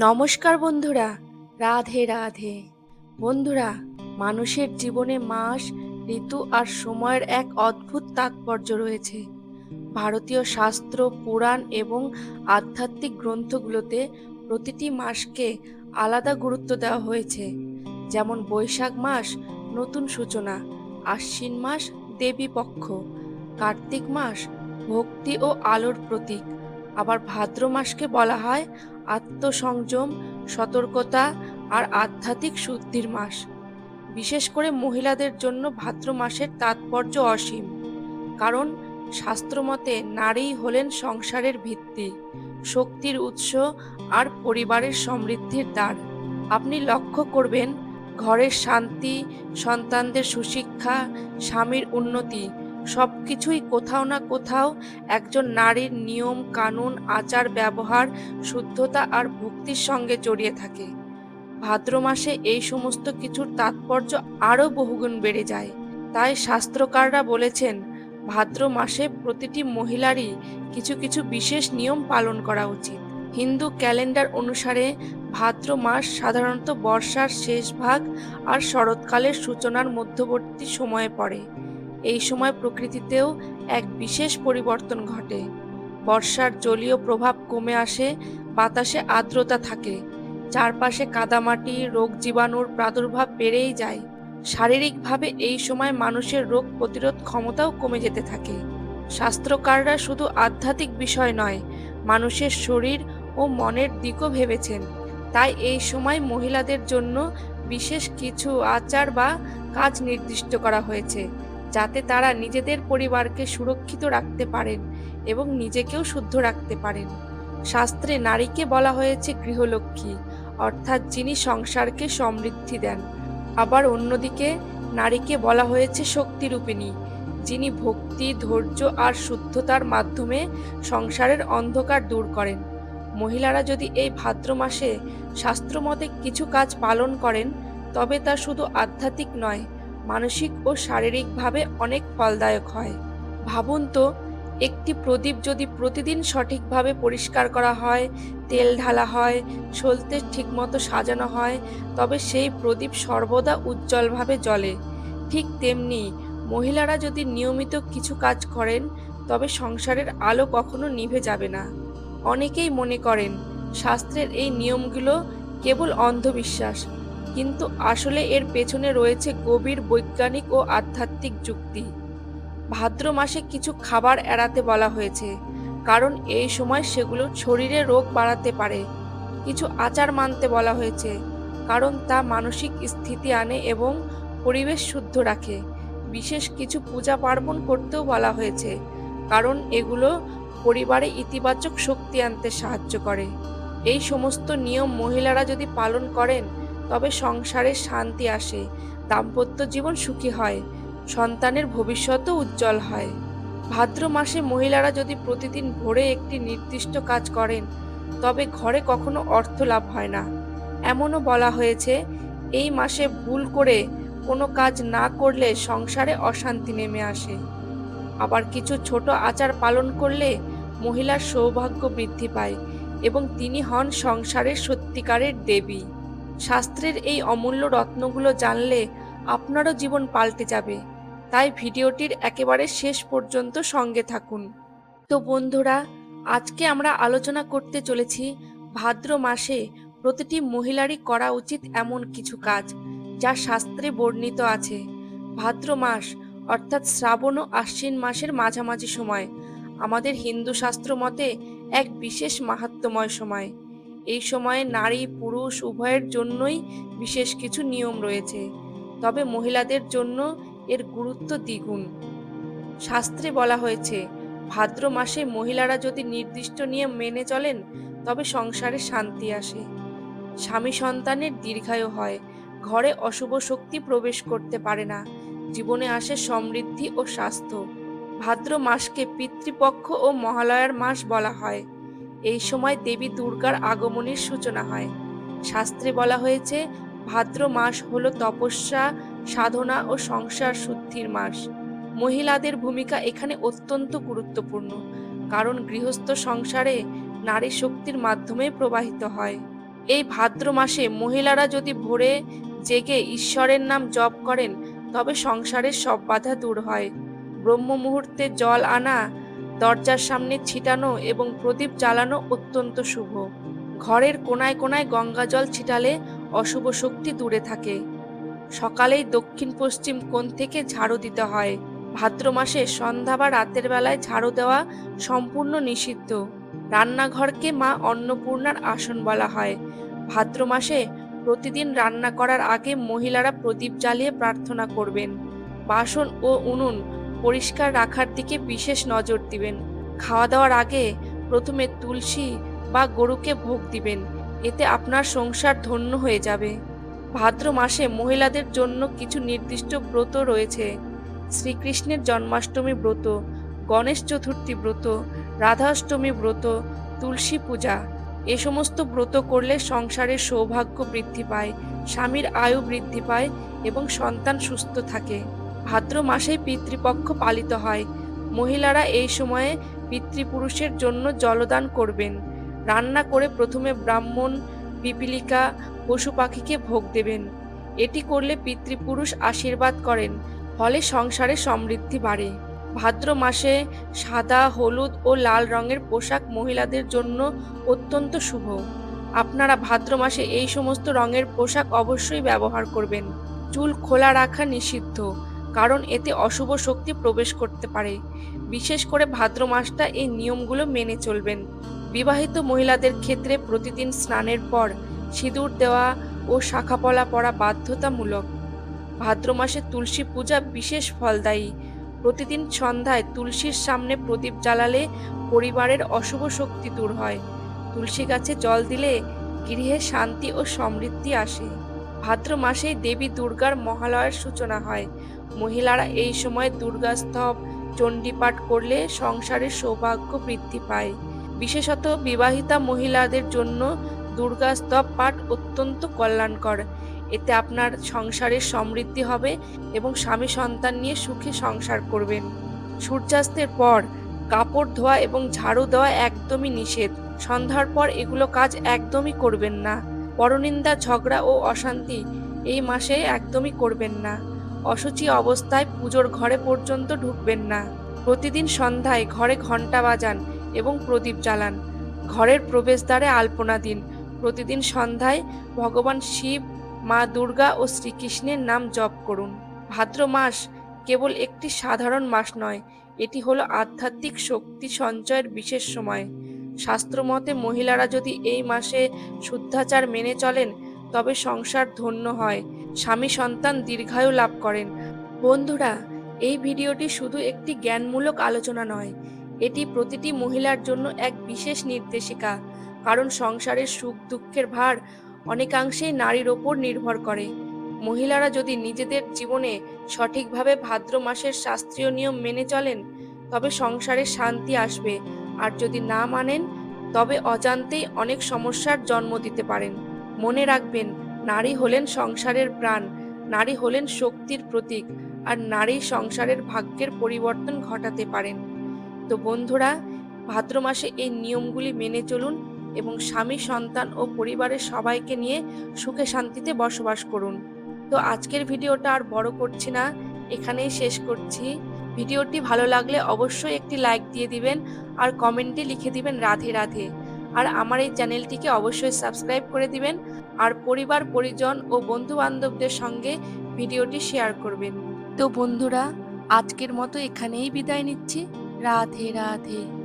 নমস্কার বন্ধুরা, রাধে রাধে। বন্ধুরা, মানুষের জীবনে মাস, ঋতু আর সময়ের এক অদ্ভুত তাৎপর্য রয়েছে। ভারতীয় শাস্ত্র, পুরাণ এবং আধ্যাত্মিক গ্রন্থগুলোতে প্রতিটি মাসকে আলাদা গুরুত্ব দেওয়া হয়েছে। যেমন বৈশাখ মাস, নতুন সূচনা, আশ্বিন মাস, দেবী পক্ষ, কার্তিক মাস, ভক্তি ও আলোর প্রতীক। আবার ভাদ্র মাসকে বলা হয় আত্মসংযম, সতর্কতা আর আধ্যাত্মিক শুদ্ধির মাস। বিশেষ করে মহিলাদের জন্য ভাদ্র মাসের তাৎপর্য অসীম, কারণ শাস্ত্রমতে নারী হলেন সংসারের ভিত্তি, শক্তির উৎস আর পরিবারের সমৃদ্ধির দ্বার। আপনি লক্ষ্য করবেন, ঘরের শান্তি, সন্তানদের সুশিক্ষা, স্বামীর উন্নতি সব কিছুই কোথাও না কোথাও একজন নারীর নিয়ম, কানুন, আচার, ব্যবহার, শুদ্ধতা আর ভক্তির সঙ্গে জড়িয়ে থাকে। ভাদ্র মাসে এই সমস্ত কিছুর তাৎপর্য আরও বহুগুণ বেড়ে যায়। তাই শাস্ত্রকাররা বলেছেন, ভাদ্র মাসে প্রতিটি মহিলারই কিছু কিছু বিশেষ নিয়ম পালন করা উচিত। হিন্দু ক্যালেন্ডার অনুসারে ভাদ্র মাস সাধারণত বর্ষার শেষ ভাগ আর শরৎকালের সূচনার মধ্যবর্তী সময়ে পড়ে। এই সময় প্রকৃতিতেও এক বিশেষ পরিবর্তন ঘটে। বর্ষার জলীয় প্রভাব কমে আসে, বাতাসে আর্দ্রতা থাকে। চারপাশে কাদামাটি, রোগ জীবাণুর প্রাদুর্ভাব বেড়েই যায়। শারীরিকভাবে এই সময় মানুষের রোগ প্রতিরোধ ক্ষমতাও কমে যেতে থাকে। শাস্ত্রকাররা শুধু আধ্যাত্মিক বিষয় নয়, মানুষের শরীর ও মনের দিকও ভেবেছেন। তাই এই সময় মহিলাদের জন্য বিশেষ কিছু আচার বা কাজ নির্দিষ্ট করা হয়েছে। যাতে তারা নিজেদের পরিবারকে সুরক্ষিত রাখতে পারেন এবং নিজেকেও শুদ্ধ রাখতে পারেন। শাস্ত্রে নারীকে বলা হয়েছে গৃহলক্ষ্মী, অর্থাৎ যিনি সংসারকে সমৃদ্ধি দেন। আবার অন্যদিকে নারীকে বলা হয়েছে শক্তিরূপিণী, যিনি ভক্তি, ধৈর্য আর শুদ্ধতার মাধ্যমে সংসারের অন্ধকার দূর করেন। মহিলারা যদি এই ভাদ্র মাসে শাস্ত্রমতে কিছু কাজ পালন করেন, তবে তা শুধু আধ্যাত্মিক নয় মানসিক ও শারীরিকভাবে অনেক ফলদায়ক হয়। ভাবুন তো, একটি প্রদীপ যদি প্রতিদিন সঠিকভাবে পরিষ্কার করা হয়, তেল ঢালা হয়, সলতে ঠিকমতো সাজানো হয়, তবে সেই প্রদীপ সর্বদা উজ্জ্বলভাবে জ্বলে। ঠিক তেমনি মহিলারা যদি নিয়মিত কিছু কাজ করেন, তবে সংসারের আলো কখনো নিভে যাবে না। অনেকেই মনে করেন, শাস্ত্রের এই নিয়মগুলো কেবল অন্ধবিশ্বাস। কিন্তু আসলে এর পেছনে রয়েছে গভীর বৈজ্ঞানিক ও আধ্যাত্মিক যুক্তি। ভাদ্র মাসে কিছু খাবার এড়াতে বলা হয়েছে, কারণ এই সময় সেগুলো শরীরে রোগ বাড়াতে পারে। কিছু আচার মানতে বলা হয়েছে, কারণ তা মানসিক স্থিতি আনে এবং পরিবেশ শুদ্ধ রাখে। বিশেষ কিছু পূজা পার্বণ করতেও বলা হয়েছে, কারণ এগুলো পরিবারে ইতিবাচক শক্তি আনতে সাহায্য করে। এই সমস্ত নিয়ম মহিলারা যদি পালন করেন তবে সংসারে শান্তি আসে, দাম্পত্য জীবন সুখী হয়, সন্তানের ভবিষ্যতও উজ্জ্বল হয়। ভাদ্র মাসে মহিলারা যদি প্রতিদিন ভোরে একটি নির্দিষ্ট কাজ করেন, তবে ঘরে কখনো অর্থ লাভ হয় না। এমনও বলা হয়েছে, এই মাসে ভুল করে কোনো কাজ না করলে সংসারে অশান্তি নেমে আসে। আবার কিছু ছোট আচার পালন করলে মহিলার সৌভাগ্য বৃদ্ধি পায় এবং তিনি হন সংসারের সত্যিকারের দেবী। শাস্ত্রের এই অমূল্য রত্নগুলো জানলে আপনারও জীবন পাল্টে যাবে। তাই ভিডিওটির একেবারে শেষ পর্যন্ত সঙ্গে থাকুন। তো বন্ধুরা, আজকে আমরা আলোচনা করতে চলেছি ভাদ্র মাসে প্রতিটি মহিলারই করা উচিত এমন কিছু কাজ যা শাস্ত্রে বর্ণিত আছে। ভাদ্র মাস অর্থাৎ শ্রাবণ ও আশ্বিন মাসের মাঝামাঝি সময়। আমাদের হিন্দু শাস্ত্র মতে এক বিশেষ মাহাত্ম্যময় সময়। এই সময়ে নারী, পুরুষ উভয়ের জন্যই বিশেষ কিছু নিয়ম রয়েছে। তবে মহিলাদের জন্য এর গুরুত্ব দ্বিগুণ। শাস্ত্রে বলা হয়েছে, ভাদ্র মাসে মহিলারা যদি নির্দিষ্ট নিয়ম মেনে চলেন, তবে সংসারে শান্তি আসে। স্বামী সন্তানের দীর্ঘায়ু হয়, ঘরে অশুভ শক্তি প্রবেশ করতে পারে না, জীবনে আসে সমৃদ্ধি ও স্বাস্থ্য। ভাদ্র মাসকে পিতৃপক্ষ ও মহালয়ার মাস বলা হয়। এই সময় দেবী দুর্গার আগমনের সূচনা হয়। শাস্ত্রে বলা হয়েছে, ভাদ্র মাস হল তপস্যা, সাধনা ও সংসার শুদ্ধির মাস। মহিলাদের ভূমিকা এখানে অত্যন্ত গুরুত্বপূর্ণ, কারণ গৃহস্থ সংসারে নারী শক্তির মাধ্যমে প্রবাহিত হয়। এই ভাদ্র মাসে মহিলারা যদি ভোরে জেগে ঈশ্বরের নাম জপ করেন, তবে সংসারের সব বাধা দূর হয়। ব্রহ্ম মুহূর্তে জল আনা দরজার সামনে ছিটানো এবং প্রদীপ জ্বালানো অত্যন্ত শুভ। ঘরের কোনায় কোনায় গঙ্গা জল ছিটালে অশুভ শক্তি দূরে থাকে। সকালেই দক্ষিণ পশ্চিম কোণ থেকে ঝাড়ু দিতে হয়। ভাদ্র মাসে সন্ধ্যা বা রাতের বেলায় ঝাড়ু দেওয়া সম্পূর্ণ নিষিদ্ধ। রান্নাঘরকে মা অন্নপূর্ণার আসন বলা হয়। ভাদ্র মাসে প্রতিদিন রান্না করার আগে মহিলারা প্রদীপ জ্বালিয়ে প্রার্থনা করবেন। বাসন ও উনুন পরিষ্কার রাখার দিকে বিশেষ নজর দিবেন। খাওয়া দাওয়ার আগে প্রথমে তুলসী বা গরুকে ভোগ দিবেন, এতে আপনার সংসার ধন্য হয়ে যাবে। ভাদ্র মাসে মহিলাদের জন্য কিছু নির্দিষ্ট ব্রত রয়েছে। শ্রীকৃষ্ণের জন্মাষ্টমী ব্রত, গণেশ চতুর্থী ব্রত, রাধাষ্টমী ব্রত, তুলসী পূজা, এ সমস্ত ব্রত করলে সংসারের সৌভাগ্য বৃদ্ধি পায়, স্বামীর আয়ু বৃদ্ধি পায় এবং সন্তান সুস্থ থাকে। ভাদ্র মাসেই পিতৃপক্ষ পালিত হয়। মহিলারা এই সময়ে পিতৃপুরুষের জন্য জলদান করবেন। রান্না করে প্রথমে ব্রাহ্মণ, পিপিলিকা, পশু পাখিকে ভোগ দেবেন। এটি করলে পিতৃপুরুষ আশীর্বাদ করেন, ফলে সংসারে সমৃদ্ধি বাড়ে। ভাদ্র মাসে সাদা, হলুদ ও লাল রঙের পোশাক মহিলাদের জন্য অত্যন্ত শুভ। আপনারা ভাদ্র মাসে এই সমস্ত রঙের পোশাক অবশ্যই ব্যবহার করবেন। চুল খোলা রাখা নিষিদ্ধ। কারণ এতে অশুভ শক্তি প্রবেশ করতে পারে। বিশেষ করে ভাদ্র মাসটা এই নিয়মগুলো মেনে চলবেন। বিবাহিত মহিলাদের ক্ষেত্রে প্রতিদিন স্নানের পর সিঁদুর দেওয়া ও শাখাপলা পরা বাধ্যতামূলক। ভাদ্র মাসে তুলসী পূজা বিশেষ ফলদায়ী। প্রতিদিন সন্ধ্যায় তুলসীর সামনে প্রদীপ জ্বালালে পরিবারের অশুভ শক্তি দূর হয়। তুলসী গাছে জল দিলে গৃহে শান্তি ও সমৃদ্ধি আসে। ভাদ্র মাসেই দেবী দুর্গার মহালয়ের সূচনা হয়। মহিলারা এই সময় দুর্গাস্তব, চণ্ডীপাঠ করলে সংসারের সৌভাগ্য বৃদ্ধি পায়। বিশেষত বিবাহিতা মহিলাদের জন্য দুর্গাস্তব পাঠ অত্যন্ত কল্যাণকর। এতে আপনার সংসারের সমৃদ্ধি হবে এবং স্বামী সন্তান নিয়ে সুখে সংসার করবেন। সূর্যাস্তের পর কাপড় ধোয়া এবং ঝাড়ু দেওয়া একদমই নিষেধ। সন্ধ্যার পর এগুলো কাজ একদমই করবেন না। পরনিন্দা, ঝগড়া ও অশান্তি এই মাসে একদমই করবেন না। অসুচি অবস্থায় পুজোর ঘরে পর্যন্ত ঢুকবেন না। প্রতিদিন সন্ধ্যায় ঘরে ঘণ্টা বাজান এবং প্রদীপ জ্বালান। ঘরের প্রবেশদ্বারে আলপনা দিন। প্রতিদিন সন্ধ্যায় ভগবান শিব, মা দুর্গা ও শ্রীকৃষ্ণের নাম জপ করুন। ভাদ্র মাস কেবল একটি সাধারণ মাস নয়, এটি হলো আধ্যাত্মিক শক্তি সঞ্চয়ের বিশেষ সময়। শাস্ত্রমতে মহিলারা যদি এই মাসে শুদ্ধাচার মেনে চলেন তবে সংসার ধন্য হয়। স্বামী সন্তান দীর্ঘায়ু লাভ করেন। বন্ধুরা, এই ভিডিওটি শুধু একটি জ্ঞানমূলক আলোচনা নয়, এটি প্রতিটি মহিলার জন্য এক বিশেষ নির্দেশিকা। কারণ সংসারের সুখ দুঃখের ভার অনেকাংশেই নারীর ওপর নির্ভর করে। মহিলারা যদি নিজেদের জীবনে সঠিকভাবে ভাদ্র মাসের শাস্ত্রীয় নিয়ম মেনে চলেন, তবে সংসারে শান্তি আসবে। আর যদি না মানেন, তবে অজান্তেই অনেক সমস্যার জন্ম দিতে পারেন। মনে রাখবেন, নারী হলেন সংসারের প্রাণ, নারী হলেন শক্তির প্রতীক, আর নারী সংসারের ভাগ্যের পরিবর্তন ঘটাতে পারেন। তো বন্ধুরা, ভাদ্র মাসে এই নিয়মগুলি মেনে চলুন এবং স্বামী, সন্তান ও পরিবারের সবাইকে নিয়ে সুখে শান্তিতে বসবাস করুন। তো আজকের ভিডিওটা আর বড় করছি না, এখানেই শেষ করছি। ভিডিওটি ভালো লাগলে অবশ্যই একটি লাইক দিয়ে দিবেন, আর কমেন্টে লিখে দিবেন রাধে রাধে। আর আমার এই চ্যানেলটিকে অবশ্যই সাবস্ক্রাইব করে দিবেন আর পরিবার, পরিজন ও বন্ধু বান্ধবদের সঙ্গে ভিডিওটি শেয়ার করবেন। তো বন্ধুরা, আজকের মতো এখানেই বিদায় নিচ্ছি। রাধে রাধে।